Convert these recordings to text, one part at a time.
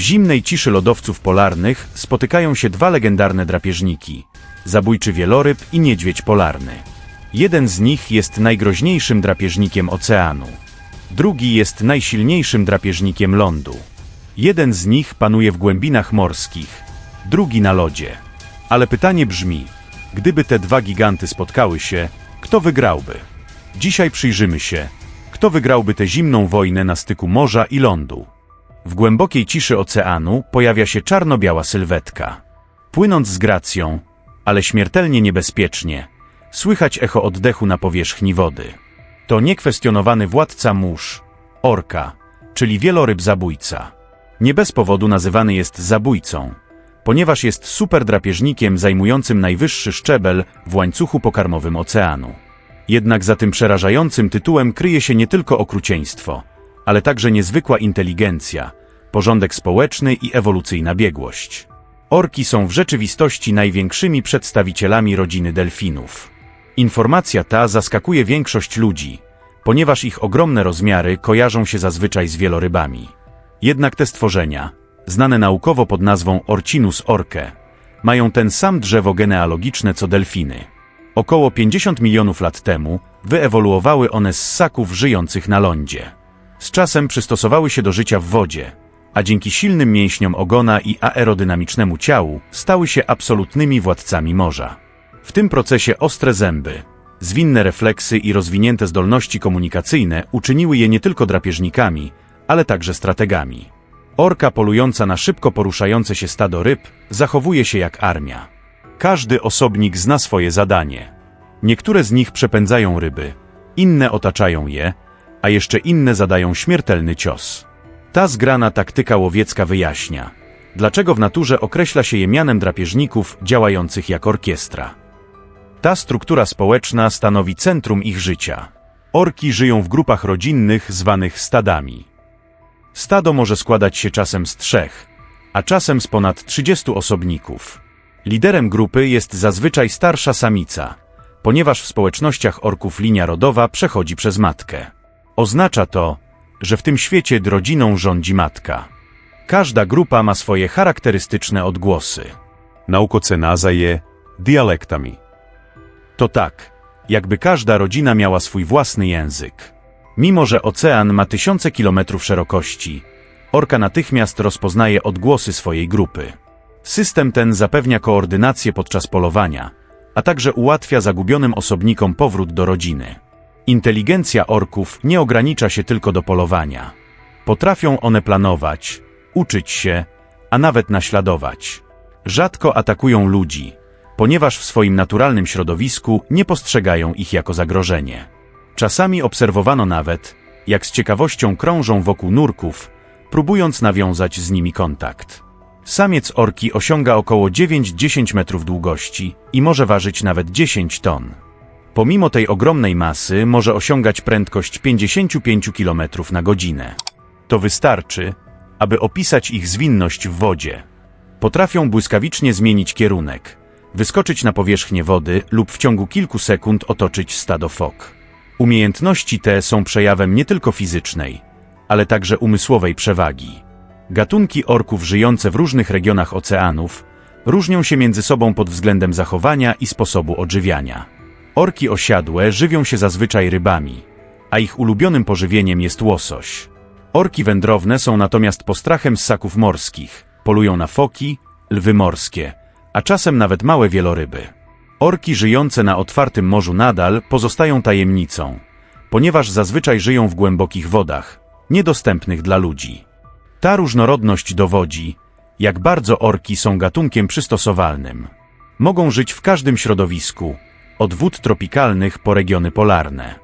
zimnej ciszy lodowców polarnych spotykają się dwa legendarne drapieżniki zabójczy wieloryb i niedźwiedź polarny. Jeden z nich jest najgroźniejszym drapieżnikiem oceanu, drugi jest najsilniejszym drapieżnikiem lądu. Jeden z nich panuje w głębinach morskich, drugi na lodzie. Ale pytanie brzmi: gdyby te dwa giganty spotkały się, kto wygrałby? Dzisiaj przyjrzymy się, kto wygrałby tę zimną wojnę na styku morza i lądu. W głębokiej ciszy oceanu pojawia się czarno-biała sylwetka. Płynąc z gracją, ale śmiertelnie niebezpiecznie, słychać echo oddechu na powierzchni wody. To niekwestionowany władca mórz, orka, czyli wieloryb zabójca. Nie bez powodu nazywany jest zabójcą, ponieważ jest superdrapieżnikiem zajmującym najwyższy szczebel w łańcuchu pokarmowym oceanu. Jednak za tym przerażającym tytułem kryje się nie tylko okrucieństwo, ale także niezwykła inteligencja, porządek społeczny i ewolucyjna biegłość. Orki są w rzeczywistości największymi przedstawicielami rodziny delfinów. Informacja ta zaskakuje większość ludzi, ponieważ ich ogromne rozmiary kojarzą się zazwyczaj z wielorybami. Jednak te stworzenia, znane naukowo pod nazwą Orcinus orke, mają ten sam drzewo genealogiczne co delfiny. Około 50 milionów lat temu wyewoluowały one z ssaków żyjących na lądzie. Z czasem przystosowały się do życia w wodzie, a dzięki silnym mięśniom ogona i aerodynamicznemu ciału stały się absolutnymi władcami morza. W tym procesie ostre zęby, zwinne refleksy i rozwinięte zdolności komunikacyjne uczyniły je nie tylko drapieżnikami, ale także strategami. Orka polująca na szybko poruszające się stado ryb zachowuje się jak armia. Każdy osobnik zna swoje zadanie. Niektóre z nich przepędzają ryby, inne otaczają je, a jeszcze inne zadają śmiertelny cios. Ta zgrana taktyka łowiecka wyjaśnia, dlaczego w naturze określa się je mianem drapieżników działających jak orkiestra. Ta struktura społeczna stanowi centrum ich życia. Orki żyją w grupach rodzinnych zwanych stadami. Stado może składać się czasem z trzech, a czasem z ponad 30 osobników. Liderem grupy jest zazwyczaj starsza samica, ponieważ w społecznościach orków linia rodowa przechodzi przez matkę. Oznacza to, że w tym świecie rodziną rządzi matka. Każda grupa ma swoje charakterystyczne odgłosy. Naukocena je dialektami. To tak, jakby każda rodzina miała swój własny język. Mimo, że ocean ma tysiące kilometrów szerokości, orka natychmiast rozpoznaje odgłosy swojej grupy. System ten zapewnia koordynację podczas polowania, a także ułatwia zagubionym osobnikom powrót do rodziny. Inteligencja orków nie ogranicza się tylko do polowania. Potrafią one planować, uczyć się, a nawet naśladować. Rzadko atakują ludzi, ponieważ w swoim naturalnym środowisku nie postrzegają ich jako zagrożenie. Czasami obserwowano nawet, jak z ciekawością krążą wokół nurków, próbując nawiązać z nimi kontakt. Samiec orki osiąga około 9-10 metrów długości i może ważyć nawet 10 ton. Pomimo tej ogromnej masy może osiągać prędkość 55 km na godzinę. To wystarczy, aby opisać ich zwinność w wodzie. Potrafią błyskawicznie zmienić kierunek, wyskoczyć na powierzchnię wody lub w ciągu kilku sekund otoczyć stado fok. Umiejętności te są przejawem nie tylko fizycznej, ale także umysłowej przewagi. Gatunki orków żyjące w różnych regionach oceanów różnią się między sobą pod względem zachowania i sposobu odżywiania. Orki osiadłe żywią się zazwyczaj rybami, a ich ulubionym pożywieniem jest łosoś. Orki wędrowne są natomiast postrachem ssaków morskich, polują na foki, lwy morskie, a czasem nawet małe wieloryby. Orki żyjące na otwartym morzu nadal pozostają tajemnicą, ponieważ zazwyczaj żyją w głębokich wodach, niedostępnych dla ludzi. Ta różnorodność dowodzi, jak bardzo orki są gatunkiem przystosowalnym. Mogą żyć w każdym środowisku, od wód tropikalnych po regiony polarne.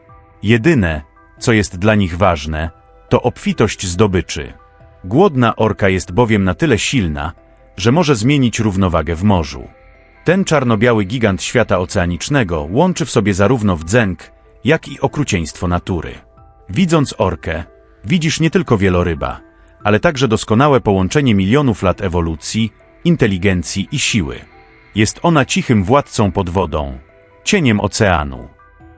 Jedyne, co jest dla nich ważne, to obfitość zdobyczy. Głodna orka jest bowiem na tyle silna, że może zmienić równowagę w morzu. Ten czarno-biały gigant świata oceanicznego łączy w sobie zarówno wdzęk, jak i okrucieństwo natury. Widząc orkę, widzisz nie tylko wieloryba, ale także doskonałe połączenie milionów lat ewolucji, inteligencji i siły. Jest ona cichym władcą pod wodą, cieniem oceanu.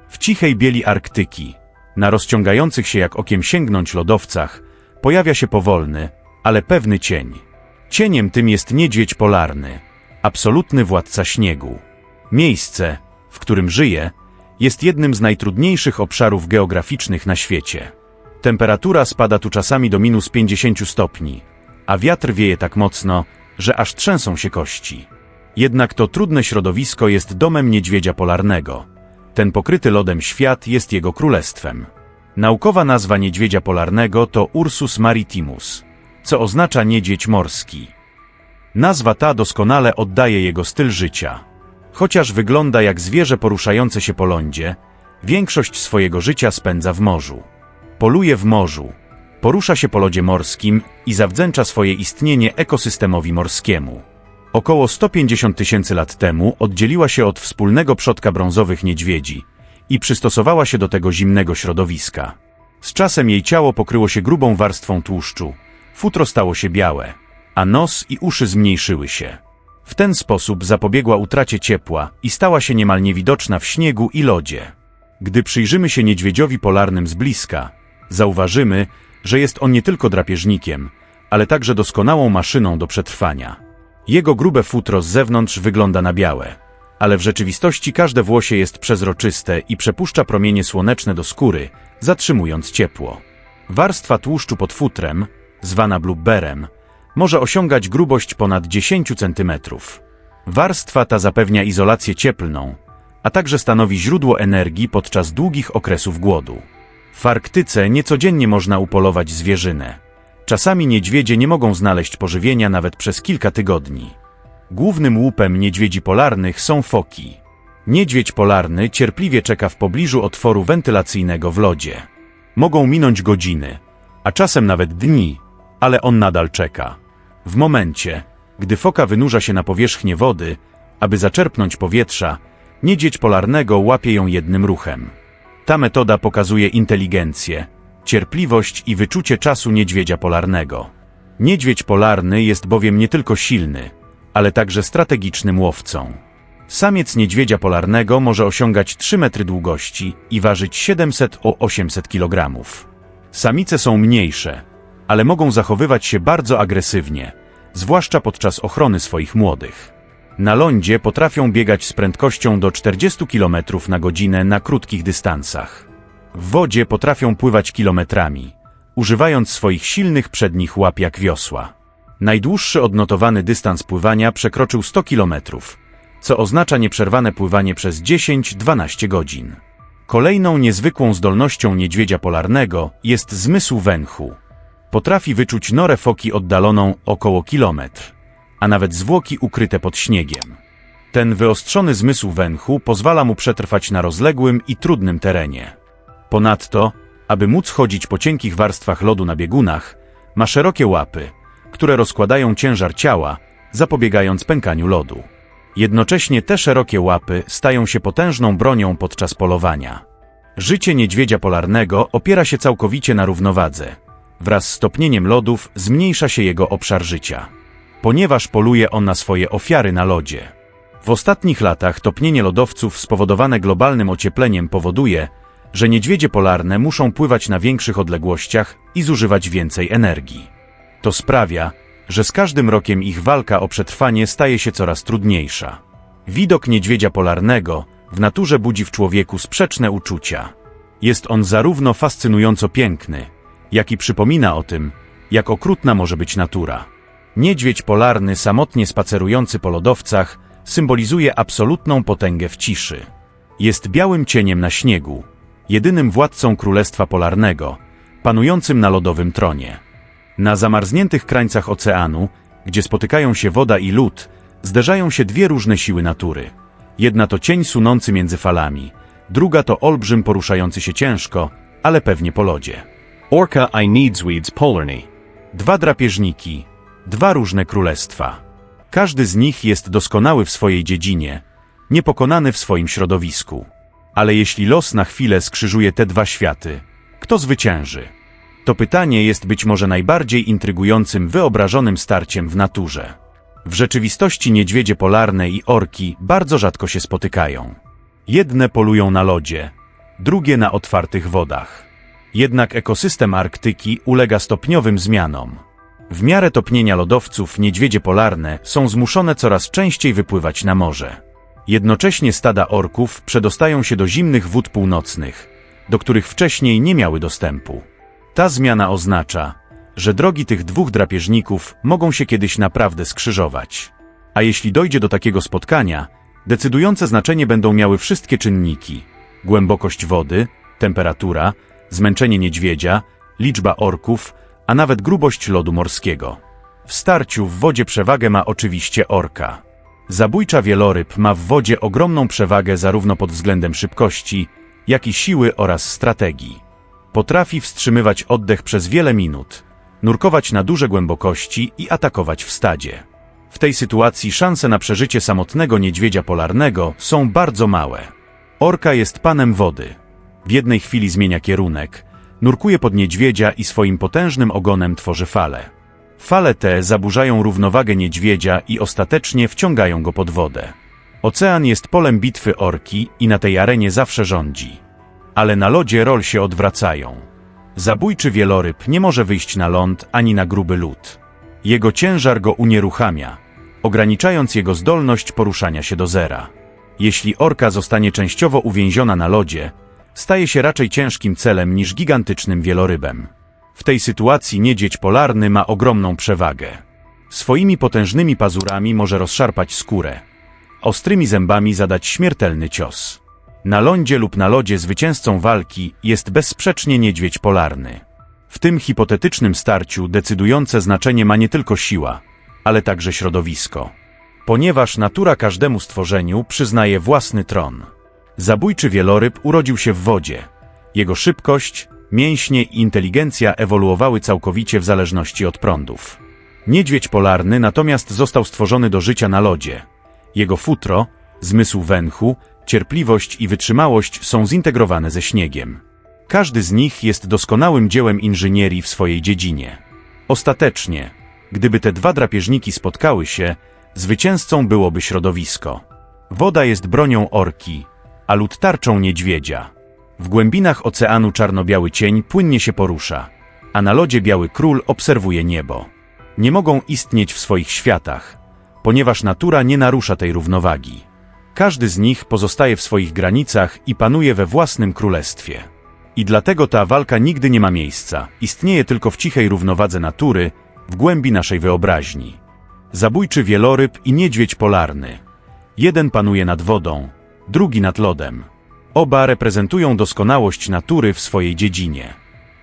W cichej bieli Arktyki, na rozciągających się jak okiem sięgnąć lodowcach, pojawia się powolny, ale pewny cień. Cieniem tym jest niedźwiedź polarny, absolutny władca śniegu. Miejsce, w którym żyje, jest jednym z najtrudniejszych obszarów geograficznych na świecie. Temperatura spada tu czasami do minus 50 stopni, a wiatr wieje tak mocno, że aż trzęsą się kości. Jednak to trudne środowisko jest domem niedźwiedzia polarnego. Ten pokryty lodem świat jest jego królestwem. Naukowa nazwa niedźwiedzia polarnego to Ursus maritimus, co oznacza niedźwiedź morski. Nazwa ta doskonale oddaje jego styl życia. Chociaż wygląda jak zwierzę poruszające się po lądzie, większość swojego życia spędza w morzu. Poluje w morzu, porusza się po lodzie morskim i zawdzięcza swoje istnienie ekosystemowi morskiemu. Około 150 tysięcy lat temu oddzieliła się od wspólnego przodka brązowych niedźwiedzi i przystosowała się do tego zimnego środowiska. Z czasem jej ciało pokryło się grubą warstwą tłuszczu, futro stało się białe, a nos i uszy zmniejszyły się. W ten sposób zapobiegła utracie ciepła i stała się niemal niewidoczna w śniegu i lodzie. Gdy przyjrzymy się niedźwiedziowi polarnym z bliska, zauważymy, że jest on nie tylko drapieżnikiem, ale także doskonałą maszyną do przetrwania. Jego grube futro z zewnątrz wygląda na białe, ale w rzeczywistości każde włosie jest przezroczyste i przepuszcza promienie słoneczne do skóry, zatrzymując ciepło. Warstwa tłuszczu pod futrem, zwana blubberem, może osiągać grubość ponad 10 cm. Warstwa ta zapewnia izolację cieplną, a także stanowi źródło energii podczas długich okresów głodu. W Arktyce niecodziennie można upolować zwierzynę. Czasami niedźwiedzie nie mogą znaleźć pożywienia nawet przez kilka tygodni. Głównym łupem niedźwiedzi polarnych są foki. Niedźwiedź polarny cierpliwie czeka w pobliżu otworu wentylacyjnego w lodzie. Mogą minąć godziny, a czasem nawet dni, ale on nadal czeka. W momencie, gdy foka wynurza się na powierzchnię wody, aby zaczerpnąć powietrza, niedźwiedź polarnego łapie ją jednym ruchem. Ta metoda pokazuje inteligencję, cierpliwość i wyczucie czasu niedźwiedzia polarnego. Niedźwiedź polarny jest bowiem nie tylko silny, ale także strategicznym łowcą. Samiec niedźwiedzia polarnego może osiągać 3 metry długości i ważyć 700 o 800 kg. Samice są mniejsze, ale mogą zachowywać się bardzo agresywnie, zwłaszcza podczas ochrony swoich młodych. Na lądzie potrafią biegać z prędkością do 40 km na godzinę na krótkich dystansach. W wodzie potrafią pływać kilometrami, używając swoich silnych przednich łap jak wiosła. Najdłuższy odnotowany dystans pływania przekroczył 100 km, co oznacza nieprzerwane pływanie przez 10-12 godzin. Kolejną niezwykłą zdolnością niedźwiedzia polarnego jest zmysł węchu. Potrafi wyczuć norę foki oddaloną około kilometr, a nawet zwłoki ukryte pod śniegiem. Ten wyostrzony zmysł węchu pozwala mu przetrwać na rozległym i trudnym terenie. Ponadto, aby móc chodzić po cienkich warstwach lodu na biegunach, ma szerokie łapy, które rozkładają ciężar ciała, zapobiegając pękaniu lodu. Jednocześnie te szerokie łapy stają się potężną bronią podczas polowania. Życie niedźwiedzia polarnego opiera się całkowicie na równowadze. Wraz z topnieniem lodów zmniejsza się jego obszar życia. Ponieważ poluje on na swoje ofiary na lodzie. W ostatnich latach topnienie lodowców spowodowane globalnym ociepleniem powoduje, że niedźwiedzie polarne muszą pływać na większych odległościach i zużywać więcej energii. To sprawia, że z każdym rokiem ich walka o przetrwanie staje się coraz trudniejsza. Widok niedźwiedzia polarnego w naturze budzi w człowieku sprzeczne uczucia. Jest on zarówno fascynująco piękny, jak i przypomina o tym, jak okrutna może być natura. Niedźwiedź polarny samotnie spacerujący po lodowcach symbolizuje absolutną potęgę w ciszy. Jest białym cieniem na śniegu, jedynym władcą Królestwa Polarnego, panującym na lodowym tronie. Na zamarzniętych krańcach oceanu, gdzie spotykają się woda i lód, zderzają się dwie różne siły natury. Jedna to cień sunący między falami, druga to olbrzym poruszający się ciężko, ale pewnie po lodzie. Orca i Needsweeds polarny. Dwa drapieżniki, dwa różne królestwa. Każdy z nich jest doskonały w swojej dziedzinie, niepokonany w swoim środowisku. Ale jeśli los na chwilę skrzyżuje te dwa światy, kto zwycięży? To pytanie jest być może najbardziej intrygującym wyobrażonym starciem w naturze. W rzeczywistości niedźwiedzie polarne i orki bardzo rzadko się spotykają. Jedne polują na lodzie, drugie na otwartych wodach. Jednak ekosystem Arktyki ulega stopniowym zmianom. W miarę topnienia lodowców niedźwiedzie polarne są zmuszone coraz częściej wypływać na morze. Jednocześnie stada orków przedostają się do zimnych wód północnych, do których wcześniej nie miały dostępu. Ta zmiana oznacza, że drogi tych dwóch drapieżników mogą się kiedyś naprawdę skrzyżować. A jeśli dojdzie do takiego spotkania, decydujące znaczenie będą miały wszystkie czynniki: głębokość wody, temperatura, zmęczenie niedźwiedzia, liczba orków, a nawet grubość lodu morskiego. W starciu w wodzie przewagę ma oczywiście orka. Zabójcza wieloryb ma w wodzie ogromną przewagę zarówno pod względem szybkości, jak i siły oraz strategii. Potrafi wstrzymywać oddech przez wiele minut, nurkować na duże głębokości i atakować w stadzie. W tej sytuacji szanse na przeżycie samotnego niedźwiedzia polarnego są bardzo małe. Orka jest panem wody. W jednej chwili zmienia kierunek, nurkuje pod niedźwiedzia i swoim potężnym ogonem tworzy fale. Fale te zaburzają równowagę niedźwiedzia i ostatecznie wciągają go pod wodę. Ocean jest polem bitwy orki i na tej arenie zawsze rządzi. Ale na lodzie rol się odwracają. Zabójczy wieloryb nie może wyjść na ląd ani na gruby lód. Jego ciężar go unieruchamia, ograniczając jego zdolność poruszania się do zera. Jeśli orka zostanie częściowo uwięziona na lodzie, staje się raczej ciężkim celem niż gigantycznym wielorybem. W tej sytuacji niedźwiedź polarny ma ogromną przewagę. Swoimi potężnymi pazurami może rozszarpać skórę, ostrymi zębami zadać śmiertelny cios. Na lądzie lub na lodzie zwycięzcą walki jest bezsprzecznie niedźwiedź polarny. W tym hipotetycznym starciu decydujące znaczenie ma nie tylko siła, ale także środowisko. Ponieważ natura każdemu stworzeniu przyznaje własny tron. Zabójczy wieloryb urodził się w wodzie. Jego szybkość, mięśnie i inteligencja ewoluowały całkowicie w zależności od prądów. Niedźwiedź polarny natomiast został stworzony do życia na lodzie. Jego futro, zmysł węchu, cierpliwość i wytrzymałość są zintegrowane ze śniegiem. Każdy z nich jest doskonałym dziełem inżynierii w swojej dziedzinie. Ostatecznie, gdyby te dwa drapieżniki spotkały się, zwycięzcą byłoby środowisko. Woda jest bronią orki, a lód tarczą niedźwiedzia. W głębinach oceanu czarno-biały cień płynnie się porusza, a na lodzie biały król obserwuje niebo. Nie mogą istnieć w swoich światach, ponieważ natura nie narusza tej równowagi. Każdy z nich pozostaje w swoich granicach i panuje we własnym królestwie. I dlatego ta walka nigdy nie ma miejsca, istnieje tylko w cichej równowadze natury, w głębi naszej wyobraźni. Zabójczy wieloryb i niedźwiedź polarny. Jeden panuje nad wodą, drugi nad lodem. Oba reprezentują doskonałość natury w swojej dziedzinie.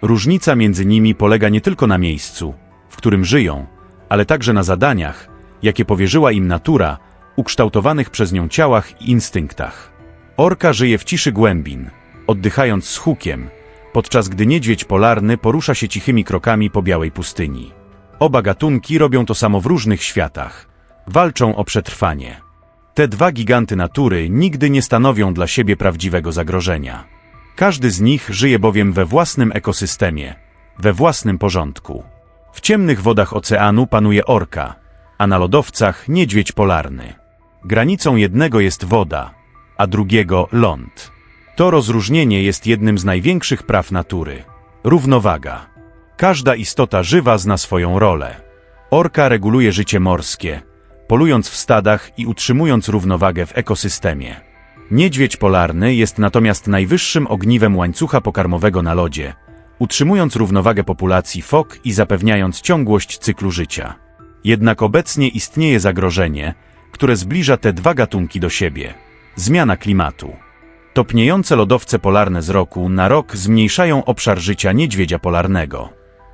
Różnica między nimi polega nie tylko na miejscu, w którym żyją, ale także na zadaniach, jakie powierzyła im natura, ukształtowanych przez nią ciałach i instynktach. Orka żyje w ciszy głębin, oddychając z hukiem, podczas gdy niedźwiedź polarny porusza się cichymi krokami po białej pustyni. Oba gatunki robią to samo w różnych światach. Walczą o przetrwanie. Te dwa giganty natury nigdy nie stanowią dla siebie prawdziwego zagrożenia. Każdy z nich żyje bowiem we własnym ekosystemie, we własnym porządku. W ciemnych wodach oceanu panuje orka, a na lodowcach niedźwiedź polarny. Granicą jednego jest woda, a drugiego ląd. To rozróżnienie jest jednym z największych praw natury. Równowaga. Każda istota żywa zna swoją rolę. Orka reguluje życie morskie, polując w stadach i utrzymując równowagę w ekosystemie. Niedźwiedź polarny jest natomiast najwyższym ogniwem łańcucha pokarmowego na lodzie, utrzymując równowagę populacji fok i zapewniając ciągłość cyklu życia. Jednak obecnie istnieje zagrożenie, które zbliża te dwa gatunki do siebie. Zmiana klimatu. Topniejące lodowce polarne z roku na rok zmniejszają obszar życia niedźwiedzia polarnego.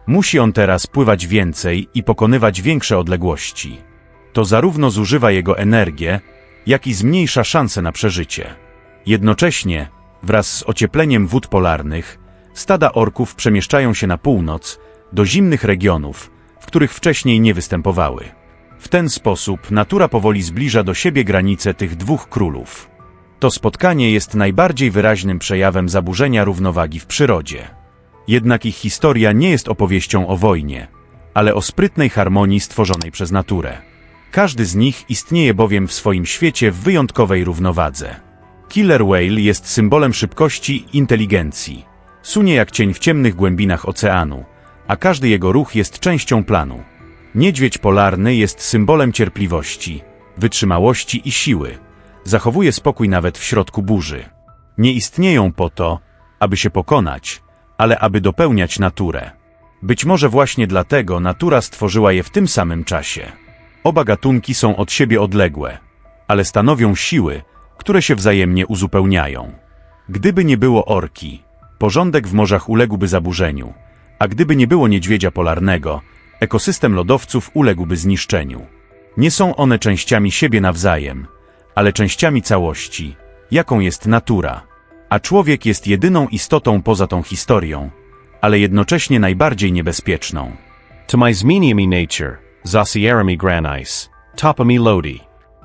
Musi on teraz pływać więcej i pokonywać większe odległości. To zarówno zużywa jego energię, jak i zmniejsza szanse na przeżycie. Jednocześnie, wraz z ociepleniem wód polarnych, stada orków przemieszczają się na północ, do zimnych regionów, w których wcześniej nie występowały. W ten sposób natura powoli zbliża do siebie granice tych dwóch królów. To spotkanie jest najbardziej wyraźnym przejawem zaburzenia równowagi w przyrodzie. Jednak ich historia nie jest opowieścią o wojnie, ale o sprytnej harmonii stworzonej przez naturę. Każdy z nich istnieje bowiem w swoim świecie w wyjątkowej równowadze. Killer Whale jest symbolem szybkości inteligencji. Sunie jak cień w ciemnych głębinach oceanu, a każdy jego ruch jest częścią planu. Niedźwiedź polarny jest symbolem cierpliwości, wytrzymałości i siły. Zachowuje spokój nawet w środku burzy. Nie istnieją po to, aby się pokonać, ale aby dopełniać naturę. Być może właśnie dlatego natura stworzyła je w tym samym czasie. Oba gatunki są od siebie odległe, ale stanowią siły, które się wzajemnie uzupełniają. Gdyby nie było orki, porządek w morzach uległby zaburzeniu, a gdyby nie było niedźwiedzia polarnego, ekosystem lodowców uległby zniszczeniu. Nie są one częściami siebie nawzajem, ale częściami całości, jaką jest natura. A człowiek jest jedyną istotą poza tą historią, ale jednocześnie najbardziej niebezpieczną. To my zmieniami nature, zasierami granice, topami lodi.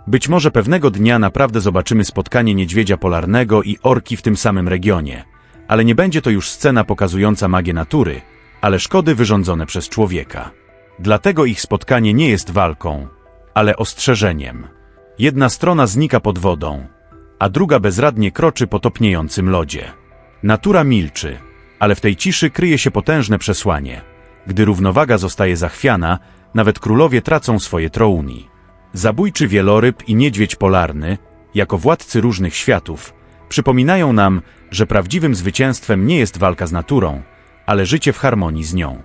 Być może pewnego dnia naprawdę zobaczymy spotkanie niedźwiedzia polarnego i orki w tym samym regionie, ale nie będzie to już scena pokazująca magię natury, ale szkody wyrządzone przez człowieka. Dlatego ich spotkanie nie jest walką, ale ostrzeżeniem. Jedna strona znika pod wodą, a druga bezradnie kroczy po topniejącym lodzie. Natura milczy, ale w tej ciszy kryje się potężne przesłanie. Gdy równowaga zostaje zachwiana, nawet królowie tracą swoje trouni. Zabójczy wieloryb i niedźwiedź polarny, jako władcy różnych światów, przypominają nam, że prawdziwym zwycięstwem nie jest walka z naturą, ale życie w harmonii z nią.